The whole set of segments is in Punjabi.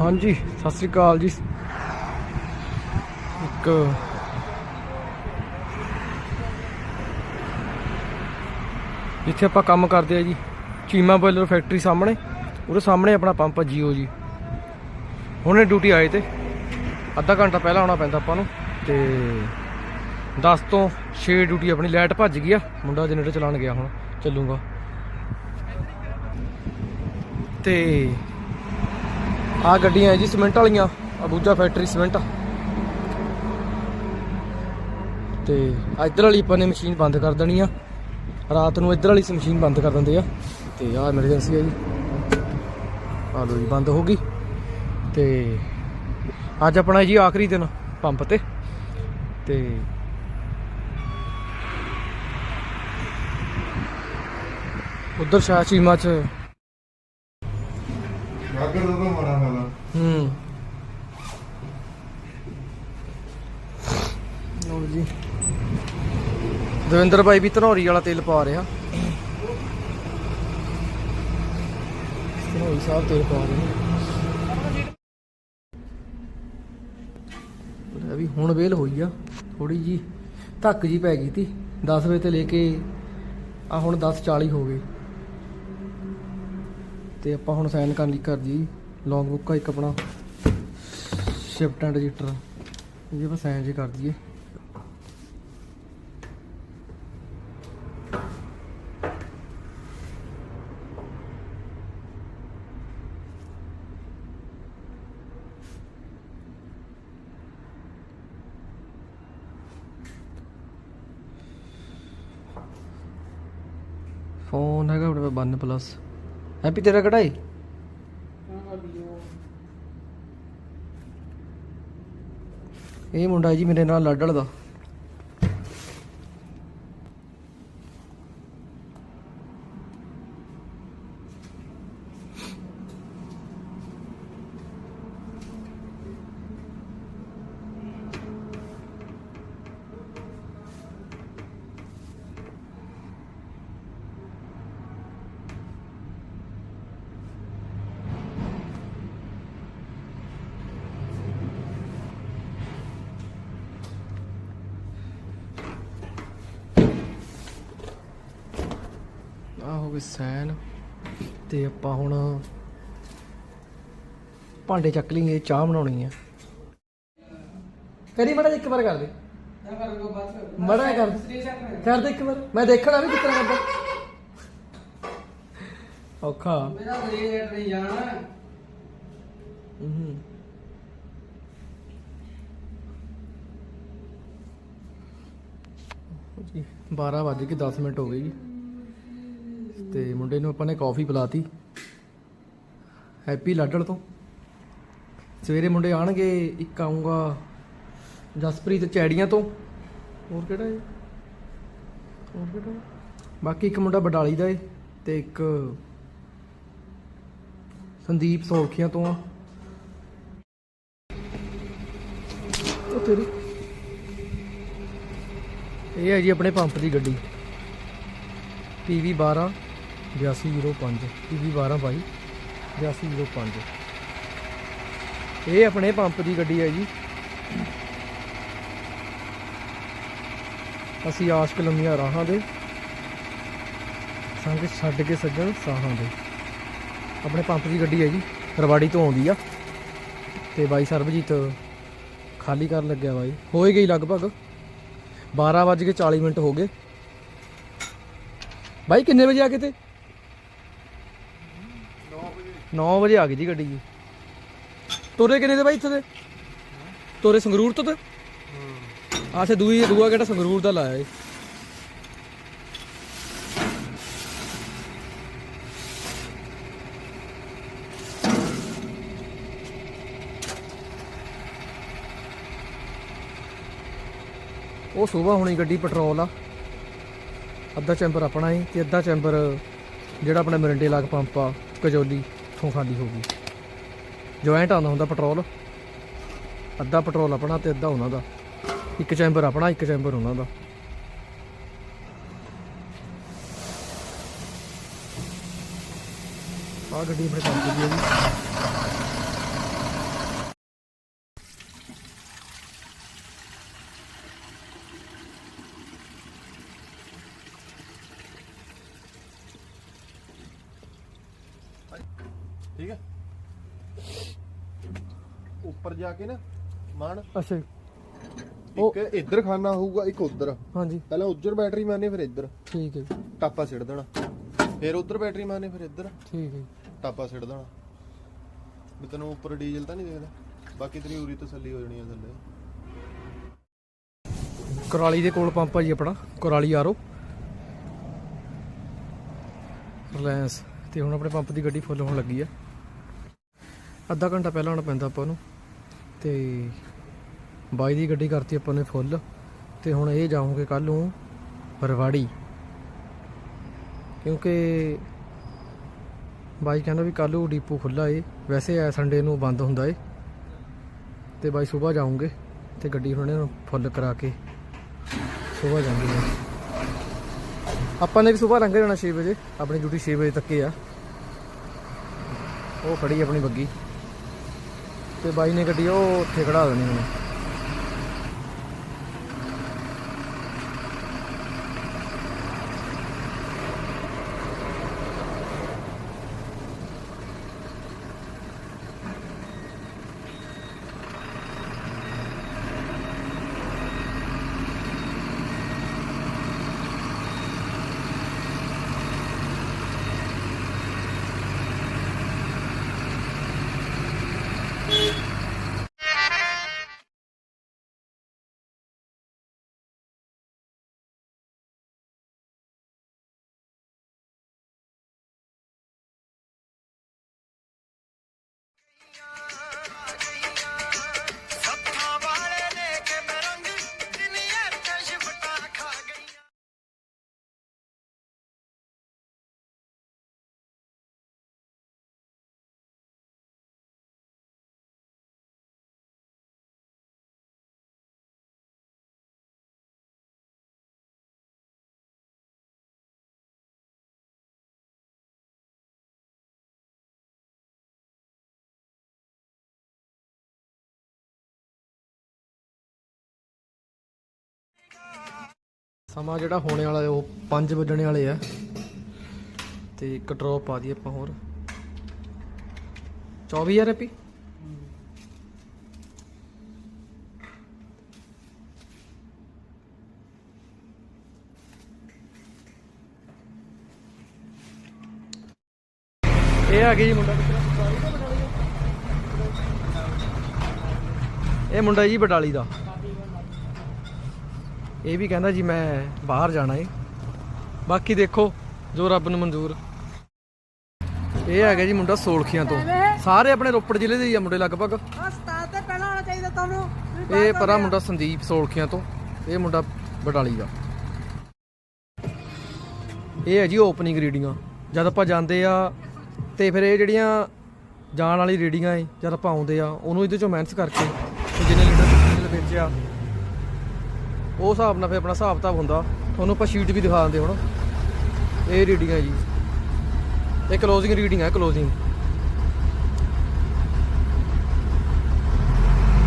ਹਾਂਜੀ, ਸਤਿ ਸ੍ਰੀ ਅਕਾਲ ਜੀ। ਇੱਕ ਜਿੱਥੇ ਆਪਾਂ ਕੰਮ ਕਰਦੇ ਆ ਜੀ, ਚੀਮਾ ਬੋਇਲਰ ਫੈਕਟਰੀ ਸਾਹਮਣੇ। ਉਹਦੇ ਸਾਹਮਣੇ ਆਪਣਾ ਪੰਪ ਆ ਜੀਓ ਜੀ। ਹੁਣੇ ਡਿਊਟੀ ਆਏ ਤੇ, ਅੱਧਾ ਘੰਟਾ ਪਹਿਲਾਂ ਆਉਣਾ ਪੈਂਦਾ ਆਪਾਂ ਨੂੰ ਤੇ 10 ਤੋਂ 6 ਡਿਊਟੀ ਆਪਣੀ ਲਾਈਟ ਭੱਜ ਗਈ ਆ, ਮੁੰਡਾ ਜਨਰੇਟਰ ਚਲਾਉਣ ਗਿਆ ਹੁਣ, ਚੱਲੂਗਾ। ਤੇ ਆ ਗੱਡੀਆਂ ਹੈ ਜੀ, ਸਿਮੈਂਟ ਵਾਲੀਆਂ। Ambuja factory cement. ਤੇ ਇੱਧਰ ਵਾਲੀ ਆਪਾਂ ਨੇ ਮਸ਼ੀਨ ਬੰਦ ਕਰ ਦੇਣੀ ਆ। ਰਾਤ ਨੂੰ ਇੱਧਰ ਵਾਲੀ ਮਸ਼ੀਨ ਬੰਦ ਕਰ ਦਿੰਦੇ ਆ। ਤੇ ਆ ਐਮਰਜੈਂਸੀ ਆ ਜੀ। ਆ ਲੋ ਜੀ, ਬੰਦ ਹੋ ਗਈ। ਤੇ ਅੱਜ ਆਪਣਾ ਜੀ ਆਖਰੀ ਦਿਨ ਪੰਪ ਤੇ। ਤੇ ਉਧਰ ਸ਼ਾਹ ਚੀਮਾ ਚ ਗਾਗਰ ਦਾ ਹੂੰ। ਜੀ। ਦਵਿੰਦਰ ਭਾਈ ਵੀ ਧਨੌਰੀ ਵਾਲਾ ਤੇਲ ਪਾ ਰਿਹਾ। ਧਨੌਰੀ ਸਾਹਿਬ ਤੇਲ ਪਾ ਰਹੇ ਨੇ। ਵੀ ਹੁਣ ਵੇਲ ਹੋਈ ਆ ਥੋੜੀ ਜੀ ਧੱਕ ਜੀ ਪੈ ਗਈ ਤੀ। 10 ਵਜੇ ਤੋਂ ਲੈ ਕੇ ਆ ਹੁਣ 10:40 ਹੋ ਗਏ। ਤੇ ਆਪਾਂ ਹੁਣ ਸਾਈਨ ਕਰਨ ਲਈ ਕਰ ਜੀ ਲੌਂਗ ਬੁੱਕ ਆ ਇੱਕ ਆਪਣਾ ਸ਼ਿਫਟ ਐਂਡ ਰਜਿਸਟਰ। ਇਹ ਆਪਾਂ ਸਾਈਨ ਜੀ ਕਰ ਦਈਏ। ਫੋਨ ਹੈਗਾ ਆਪਣੇ ਕੋਲ 92 ਪਲੱਸ। ਹੈਪੀ, ਤੇਰਾ ਕਢਾਈ ਇਹ ਮੁੰਡਾ ਜੀ ਮੇਰੇ ਨਾਲ ਲੱਡੜ ਦਾ ਆ ਹੋ ਗਏ ਸੈਨ ਤੇ ਆਪਾਂ ਹੁਣ ਭਾਂਡੇ ਚੱਕ ਲਈਏ ਚਾਹ ਬਣਾਉਣੀ ਆ। ਕਰੀ ਮੜਾ ਇੱਕ ਵਾਰ ਕਰ ਦੇ ਮੜਾ ਕਰ ਕਰ ਦੇ ਇੱਕ ਵਾਰ। ਮੈਂ ਦੇਖਣਾ ਵੀ ਕਿਤਨਾ ਕਰਦਾ। ਔਖਾ। ਮੇਰਾ ਰੇਟ ਨਹੀਂ ਜਾਣਾ। ਹੂੰ ਜੀ 12 ਵੱਜ ਕੇ 10 ਮਿੰਟ ਹੋ ਗਏ ਜੀ। ਤੇ ਮੁੰਡੇ ਨੂੰ ਆਪਾਂ ਨੇ ਕਾਫੀ ਪਿਲਾਤੀ। ਹੈਪੀ ਲਾਡਲ ਤੋਂ। ਸਵੇਰੇ ਮੁੰਡੇ ਆਣਗੇ, ਇੱਕ ਆਉਂਗਾ ਜਸਪ੍ਰੀਤ ਚੈੜੀਆਂ ਤੋਂ। ਹੋਰ ਕਿਹੜਾ ਹੈ ਹੋਰ ਕਿਹੜਾ ਬਾਕੀ ਇੱਕ ਮੁੰਡਾ ਬਡਾਲੀ ਦਾ ਏ, ਤੇ ਇੱਕ ਸੰਦੀਪ ਸੌਖੀਆਂ ਤੋਂ ਆ। ਉਹ ਤੇਰੀ? ਇਹ ਹੈ ਜੀ ਆਪਣੇ ਪੰਪ ਦੀ ਗੱਡੀ। PV 12 8205 PV 12 ਬਾਈ 8205 ਇਹ ਆਪਣੇ ਪੰਪ ਦੀ ਗੱਡੀ ਹੈ ਜੀ। ਅਸੀਂ ਆਸ਼ਕ ਲੰਮੀਆਂ ਰਾਹਾਂ ਦੇ, ਸੰਗ ਛੱਡ ਕੇ ਸੱਜਣ ਸਾਹਾਂ ਦੇ। ਆਪਣੇ ਪੰਪ ਦੀ ਗੱਡੀ ਹੈ ਜੀ, ਰਵਾੜੀ ਤੋਂ ਆਉਂਦੀ ਆ। ਤੇ ਬਾਈ ਸਰਬਜੀਤ ਖਾਲੀ ਕਰਨ ਲੱਗਿਆ ਬਾਈ। ਹੋਏ ਗਈ ਲਗਭਗ। 12 ਵੱਜ ਕੇ 40 ਮਿੰਟ ਹੋ ਗਏ। ਬਾਈ ਕਿੰਨੇ ਵਜੇ ਆ ਗਏ ਤੇ? 9 ਵਜੇ ਆ ਗਈ ਜੀ ਗੱਡੀ ਜੀ। ਤੁਰੇ ਕਿੰਨੇ ਦੇ ਬਾਈ ਇੱਥੇ ਦੇ? ਤੁਰੇ ਸੰਗਰੂਰ ਤੋਂ ਤੇ? ਆਹ ਤੇ ਦੂਈ ਦੂਆ ਕਿਹੜਾ ਸੰਗਰੂਰ ਦਾ ਲਾਇਆ ਏ ਉਹ ਸਵੇਰ ਹੋਣੀ ਗੱਡੀ ਪੈਟਰੋਲ ਆ। ਅੱਧਾ ਚੈਂਬਰ ਆਪਣਾ ਹੀ ਤੇ ਅੱਧਾ ਚੈਂਬਰ ਜਿਹੜਾ ਆਪਣਾ ਮਰਿੰਡੇ ਲਾਗ ਪੰਪ ਆ, ਕਜੌਲੀ। ਤੋਂ ਖਾਲੀ ਹੋ ਗਈ। ਜੁਆਇੰਟ ਆਉਂਦਾ ਹੁੰਦਾ ਪੈਟਰੋਲ ਅੱਧਾ ਪੈਟਰੋਲ ਆਪਣਾ ਤੇ ਅੱਧਾ ਉਹਨਾਂ ਦਾ। ਇੱਕ ਚੈਂਬਰ ਆਪਣਾ, ਇੱਕ ਚੈਂਬਰ ਉਹਨਾਂ ਦਾ। ਆ ਗੱਡੀ ਆਪਣੇ ਕੰਮ ਦੀ ਹੈ ਜੀ। ਠੀਕ ਹੈ ਉੱਪਰ ਜਾ ਕੇ ਨਾ ਮਾਨ। ਅੱਛਾ ਜੀ। ਇੱਕ ਇੱਧਰ ਖਾਨਾ ਹੋਊਗਾ ਇੱਕ ਉੱਧਰ। ਹਾਂਜੀ। ਪਹਿਲਾਂ ਉੱਧਰ ਬੈਟਰੀ ਮਾਰਨੀ ਫਿਰ ਇੱਧਰ। ਠੀਕ ਹੈ ਜੀ। ਟਾਪਾ ਸਿੱਟ ਦੇਣਾ। ਫਿਰ ਉੱਧਰ ਬੈਟਰੀ ਮਾਰਨੀ ਫਿਰ ਇੱਧਰ। ਠੀਕ ਹੈ ਜੀ। ਟਾਪਾ ਸਿੱਟ ਦੇਣਾ। ਵੀ ਤੈਨੂੰ ਉੱਪਰ ਡੀਜ਼ਲ ਤਾਂ ਨਹੀਂ ਦੇਖਦਾ ਬਾਕੀ ਤੇਰੀ ਉਰੀ ਤਸੱਲੀ ਹੋ ਜਾਣੀ ਆ ਥੱਲੇ। ਕੁਰਾਲੀ ਦੇ ਕੋਲ ਪੰਪ ਆ ਜੀ ਆਪਣਾ ਕੁਰਾਲੀ ਆਰੋ ਰਿਲਾਇੰਸ। ਤੇ ਹੁਣ ਆਪਣੇ ਪੰਪ ਦੀ ਗੱਡੀ ਫੁੱਲ ਹੋਣ ਲੱਗੀ ਆ। ਅੱਧਾ ਘੰਟਾ ਪਹਿਲਾਂ ਆਉਣਾ ਪੈਂਦਾ ਆਪਾਂ ਨੂੰ। ਤੇ ਬਾਈ ਦੀ ਗੱਡੀ ਕਰਤੀ ਆਪਾਂ ਨੇ ਫੁੱਲ। ਤੇ ਹੁਣ ਇਹ ਜਾਵਾਂਗੇ ਕੱਲ ਨੂੰ ਬਰਵਾੜੀ ਕਿਉਂਕਿ ਬਾਈ ਕਹਿੰਦਾ ਵੀ ਕੱਲ ਨੂੰ ਡੀਪੂ ਖੁੱਲਾ ਏ। ਵੈਸੇ ਐ ਸੰਡੇ ਨੂੰ ਬੰਦ ਹੁੰਦਾ ਏ। ਤੇ ਬਾਈ ਸਵੇਰ ਜਾਉਂਗੇ ਤੇ ਗੱਡੀ ਹੁਣ ਫੁੱਲ ਕਰਾ ਕੇ ਸਵੇਰ ਜਾਂਗੇ ਆਪਾਂ ਨੇ ਵੀ ਸਵੇਰ ਲੰਘ ਜਾਣਾ 6 ਵਜੇ। ਆਪਣੀ ਡਿਊਟੀ 6 ਵਜੇ ਤੱਕ ਹੀ ਆ। ਉਹ ਖੜੀ ਆਪਣੀ ਬੱਗੀ। ਤੇ ਬਾਈ ਨੇ ਗੱਡੀ ਉਹ ਉੱਥੇ ਖੜਾ ਦੇਣੀ ਹੁਣ ਸਮਾਂ ਜਿਹੜਾ ਹੋਣੇ ਵਾਲਾ ਉਹ 5 ਵੱਜਣੇ ਵਾਲੇ ਆ। ਤੇ ਇੱਕ ਡ੍ਰੌਪ ਪਾ ਦੀ ਆਪਾਂ ਹੋਰ। 24000 ਰੁਪਏ ਇਹ ਆ ਗਈ ਜੀ ਮੁੰਡਾ ਇਹ ਮੁੰਡਾ ਜੀ ਬਟਾਲੀ ਦਾ। ਇਹ ਵੀ ਕਹਿੰਦਾ ਜੀ ਮੈਂ ਬਾਹਰ ਜਾਣਾ ਏ। ਬਾਕੀ ਦੇਖੋ ਜੋ ਰੱਬ ਨੂੰ ਮਨਜ਼ੂਰ। ਇਹ ਹੈਗਾ ਜੀ ਮੁੰਡਾ ਸੋਲਖੀਆਂ ਤੋਂ। ਸਾਰੇ ਆਪਣੇ ਰੋਪੜ ਜ਼ਿਲ੍ਹੇ ਦੇ ਹੀ ਆ ਮੁੰਡੇ ਲਗਭਗ। ਉਸਤਾਦ ਤੇ ਪਹਿਲਾਂ ਆਉਣਾ ਚਾਹੀਦਾ ਤੁਹਾਨੂੰ। ਇਹ ਪਰਾ ਮੁੰਡਾ ਸੰਦੀਪ ਸੋਲਖੀਆਂ ਤੋਂ। ਇਹ ਮੁੰਡਾ ਬਟਾਲੀ ਦਾ। ਇਹ ਹੈ ਜੀ ਓਪਨਿੰਗ ਰੀਡਿੰਗਾਂ ਜਦ ਆਪਾਂ ਜਾਂਦੇ ਆ ਤੇ ਫਿਰ ਇਹ ਜਿਹੜੀਆਂ ਜਾਣ ਵਾਲੀ ਰੀਡਿੰਗਾਂ ਏ ਜਦ ਆਪਾਂ ਆਉਂਦੇ ਆ ਉਹਨੂੰ ਇਹਦੇ ਚੋਂ ਮਾਈਨਸ ਕਰਕੇ ਜਿੰਨੇ ਲੀਟਰ ਵੇਚਿਆ ਉਹ ਹਿਸਾਬ ਨਾਲ ਫਿਰ ਆਪਣਾ ਹਿਸਾਬ ਕਿਤਾਬ ਹੁੰਦਾ। ਤੁਹਾਨੂੰ ਆਪਾਂ ਸ਼ੀਟ ਵੀ ਦਿਖਾ ਦਿੰਦੇ ਹੁਣ। ਇਹ ਰੀਡਿੰਗ ਹੈ ਜੀ। ਇਹ ਕਲੋਜ਼ਿੰਗ ਰੀਡਿੰਗ ਹੈ ਕਲੋਜ਼ਿੰਗ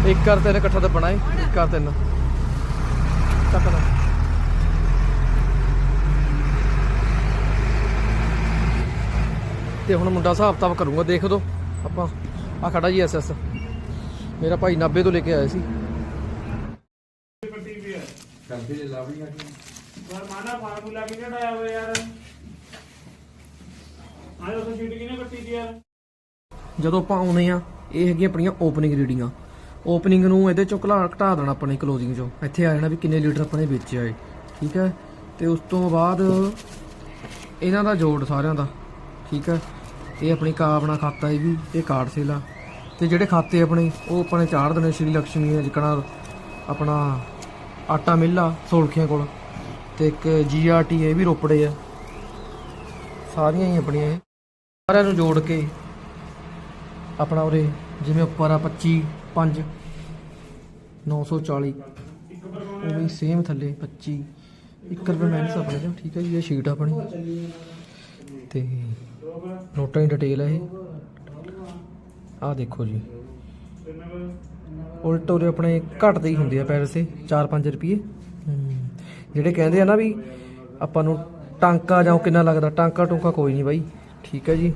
ਇੱਕ ਕਰ ਤਿੰਨ, ਇਕੱਠਾ ਦੱਬਣਾ ਬਣਾਏ ਇੱਕ ਕਰ ਤਿੰਨ। ਚੱਕਣਾ ਤੇ ਹੁਣ ਮੁੰਡਾ ਹਿਸਾਬ ਕਿਤਾਬ ਕਰੂੰਗਾ, ਦੇਖ ਦੋ। ਆਪਾਂ ਆ ਖੜਾ ਜੀ ਐਸਐਸ ਮੇਰਾ ਭਾਈ ਨਾਬੇ ਤੋਂ ਲੈ ਕੇ ਆਇਆ ਸੀ। ਪਰ ਮਾਨਾ ਫਾਰਮੂਲਾ ਕਿਹਨੇ ਡਾਇਆ ਹੋਇਆ ਯਾਰ? ਆਹ ਉਹ ਸ਼ੀਟ ਕਿਹਨੇ ਕੱਟੀ ਦੀ ਯਾਰ? ਜਦੋਂ ਆਪਾਂ ਆਉਨੇ ਆ ਇਹ ਹੈਗੀਆਂ ਆਪਣੀਆਂ ਓਪਨਿੰਗ ਰੀਡਿੰਗਾਂ ਓਪਨਿੰਗ ਨੂੰ ਇਹਦੇ ਚੋਂ ਘਲਾ ਘਟਾ ਦੇਣਾ ਆਪਾਂ ਨੇ ਕਲੋਜ਼ਿੰਗ ਚੋਂ। ਇੱਥੇ ਆ ਜਾਣਾ ਵੀ ਕਿੰਨੇ ਲੀਟਰ ਆਪਾਂ ਨੇ ਵੇਚਿਆ ਏ ਠੀਕ ਹੈ? ਤੇ ਉਸ ਤੋਂ ਬਾਅਦ ਇਹਨਾਂ ਦਾ ਜੋੜ ਸਾਰਿਆਂ ਦਾ ਠੀਕ ਹੈ? ਇਹ ਆਪਣੀ ਕਾ ਆਪਣਾ ਖਾਤਾ ਹੈ ਵੀ ਇਹ ਕਾਰਡ ਸੇਲ। ਆ ਤੇ ਜਿਹੜੇ ਖਾਤੇ ਆਪਣੇ ਉਹ ਆਪਾਂ ਨੇ ਚਾੜ ਦੇਣੇ ਸ਼੍ਰੀ ਲక్ష్ਮੀ ਹੈ ਜਿਕਣਾ ਆਪਣਾ ਆਟਾ ਮਿੱਲ ਸੋਲਖੀਆਂ ਕੋਲ ਤੇ ਇੱਕ ਜੀਆਰਟੀ ਇਹ ਵੀ ਰੋਪੜੇ ਆ। ਸਾਰੀਆਂ ਹੀ ਆਪਣੀਆਂ ਇਹ। ਸਾਰਿਆਂ ਨੂੰ ਜੋੜ ਕੇ ਆਪਣਾ ਉਰੇ ਜਿਵੇਂ ਉੱਪਰ ਆ 25 5 940 ਉਹ ਵੀ ਸੇਮ ਥੱਲੇ 25 1 ਰੁਪਏ ਮਾਈਨਸ ਆਪਣੇ ਚੋਂ, ਠੀਕ ਹੈ ਜੀ, ਇਹ ਸ਼ੀਟ ਆਪਣੀ। ਤੇ ਨੋਟਾਂ ਦੀ ਡਿਟੇਲ ਹੈ ਇਹ। ਆਹ ਦੇਖੋ ਜੀ। ਉਲਟ ਉਰੇ ਆਪਣੇ ਘਟਦੇ ਹੀ ਹੁੰਦੇ ਆ ਪੈਸੇ 4-5 ਰੁਪਏ ਜਿਹੜੇ ਕਹਿੰਦੇ ਆ ਨਾ ਵੀ ਆਪਾਂ ਨੂੰ ਟਾਂਕਾ ਜਾਂ ਕਿੰਨਾ ਲੱਗਦਾ ਟਾਂਕਾ ਟੂੰਕਾ ਕੋਈ ਨਹੀਂ ਬਾਈ। ਠੀਕ ਹੈ ਜੀ।